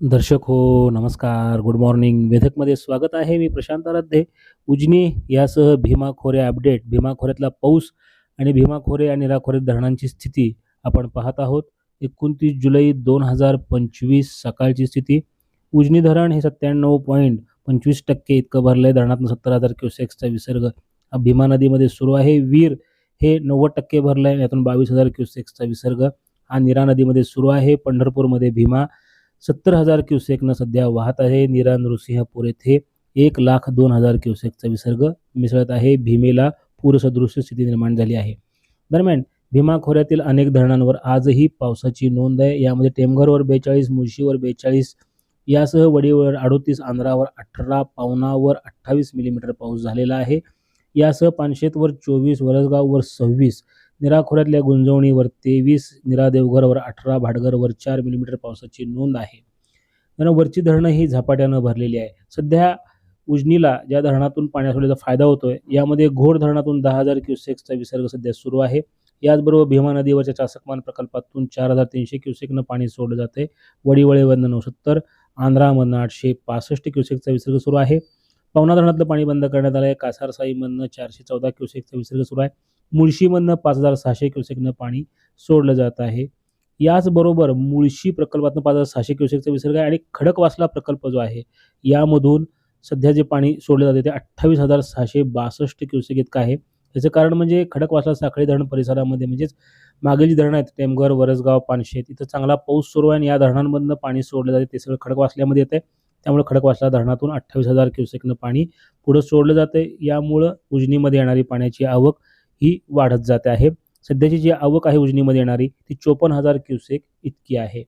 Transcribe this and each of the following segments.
दर्शक हो नमस्कार. गुड मॉर्निंग वेधकमध्ये स्वागत आहे मी प्रशांत आराध्ये. उजनी यासह भीमा खोरे अपडेट. भीमा खोऱ्यातला पाऊस आणि भीमा खोरे आणि निराखोरे धरणांची स्थिती आपण पाहत आहोत. एकोणतीस जुलै दोन हजार पंचवीस सकाळची स्थिती. उजनी धरण हे सत्त्याण्णव पॉईंट पंचवीस टक्के इतकं भरलं आहे धरणातून सत्तर हजार क्युसेक्सचा विसर्ग भीमा नदीमध्ये सुरू आहे. वीर हे नव्वद टक्के भरलं आहे यातून बावीस हजार क्युसेक्सचा विसर्ग हा निरा नदीमध्ये सुरू आहे. पंढरपूरमध्ये भीमा सत्तर हजार क्युसेकनं सध्या वाहत आहे. नीरा नृसिंहपूर येथे एक लाख दोन हजार क्युसेकचा विसर्ग मिसळत आहे. भीमेला पूरसदृश्य स्थिती निर्माण झाली आहे. दरम्यान भीमा खोऱ्यातील अनेक धरणांवर आजही पावसाची नोंद आहे. यामध्ये टेमघरवर बेचाळीस मुळशीवर बेचाळीस यासह वडीवर अडोतीस आंध्रावर अठरा पावनावर अठ्ठावीस मिलीमीटर पाऊस झालेला आहे. यासह पानशेतवर चोवीस वरसगाववर सव्वीस निराखोऱ्यातल्या गुंजवणीवर तेवीस निरा देवघरवर अठरा भाडघरवर चार मिलीमीटर पावसाची नोंद आहे. त्यानं वरची धरणं ही झपाट्यानं भरलेली आहे. सध्या उजनीला ज्या धरणातून पाणी सोडण्याचा फायदा होतोय यामध्ये घोड धरणातून दहा हजार क्युसेक्सचा विसर्ग सध्या सुरू आहे. याचबरोबर भीमा नदीवरच्या चासकमान प्रकल्पातून चार हजार तीनशे क्युसेकनं पाणी सोडलं जाते वडीवळेवरनं नऊसत्तर आंध्रामधनं आठशे पासष्ट क्युसेकचा विसर्ग सुरू आहे. पवना धरणातलं पाणी बंद करण्यात आलं आहे कासारसाईमधनं चारशे चौदा क्युसेकचा विसर्ग सुरू आहे. मुळशीमधनं पाच हजार सहाशे क्युसेकनं पाणी सोडलं जात आहे. याचबरोबर मुळशी प्रकल्पातनं पाच हजार सहाशे क्युसेकचा विसर्ग आहे आणि खडकवासला प्रकल्प जो आहे यामधून सध्या जे पाणी सोडलं जाते ते अठ्ठावीस हजार सहाशे बासष्ट क्युसेक इतकं आहे. याचं कारण म्हणजे खडकवासला साखळी धरण परिसरामध्ये म्हणजेच मागील जी धरणं आहेत टेमघर वरसगाव पानशेत इथं चांगला पाऊस सुरू आहे आणि या धरणांमधनं पाणी सोडलं जाते ते सगळं खडकवासल्यामध्ये येतं त्यामुळे खडकवासला धरणातून अठ्ठावीस हजार क्युसेकनं पाणी पुढं सोडलं जातं यामुळं उजनीमध्ये येणारी पाण्याची आवक ही वाढत जाते आहे. सध्याची जी आवक आहे उजनीमध्ये येणारी ती चोपन्न हजार क्युसेक इतकी आहे.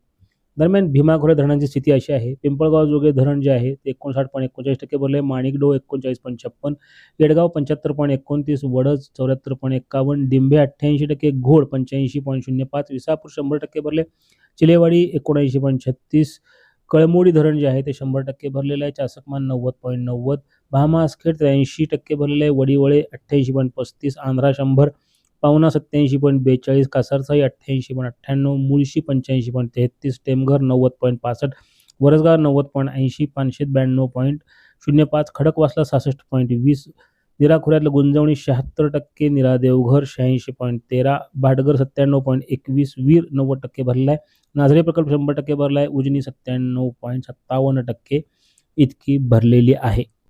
दरम्यान भीमा धरणांची स्थिती अशी आहे. पिंपळगाव जोगे धरण जे आहे ते एकोणसाठ पॉईंट एकोणचाळीस टक्के भरले. माणिकडो एकोणचाळीस पॉईंट छप्पन येडगाव पंच्याहत्तर पॉईंट एकोणतीस वडज चौऱ्याहत्तर पॉईंट एक्कावन्न डिंबे अठ्ठ्याऐंशी टक्के घोड पंच्याऐंशी पॉईंट शून्य पाच विसापूर शंभर टक्के भरले. चिलेवाडी एकोणऐंशी पॉईंट छत्तीस कळमोडी धरण जे आहे ते शंभर टक्के भरलेलं आहे. चासकमान नव्वद पॉईंट नव्वद भामासखेड त्र्याऐंशी टक्के भरलेलं आहे. वडीवळे अठ्ठ्याऐंशी पॉईंट पस्तीस आंध्रा शंभर पावना सत्त्याऐंशी पॉईंट बेचाळीस कासारसाई अठ्ठ्याऐंशी पॉईंट अठ्ठ्याण्णव मुळशी पंच्याऐंशी पॉईंट तेहतीस टेमघर नव्वद पॉईंट पासष्ट वरसगाव नव्वद पॉईंट ऐंशी पानशेत ब्याण्णव पॉईंट शून्य पाच खडकवासला सहासष्ट पॉईंट वीस निरा खोऱ्यातलं गुंजवणी शहात्तर टक्के निरा देवघर शहाऐंशी पॉईंट तेरा भाटघर सत्त्याण्णव पॉईंट एकवीस वीर नव्वद टक्के भरला आहे नाझरे प्रकल्प शंभर टक्के भरला आहे उजनी सत्त्याण्णव पॉईंट सत्तावन्न टक्के इतकी भरलेली आहे.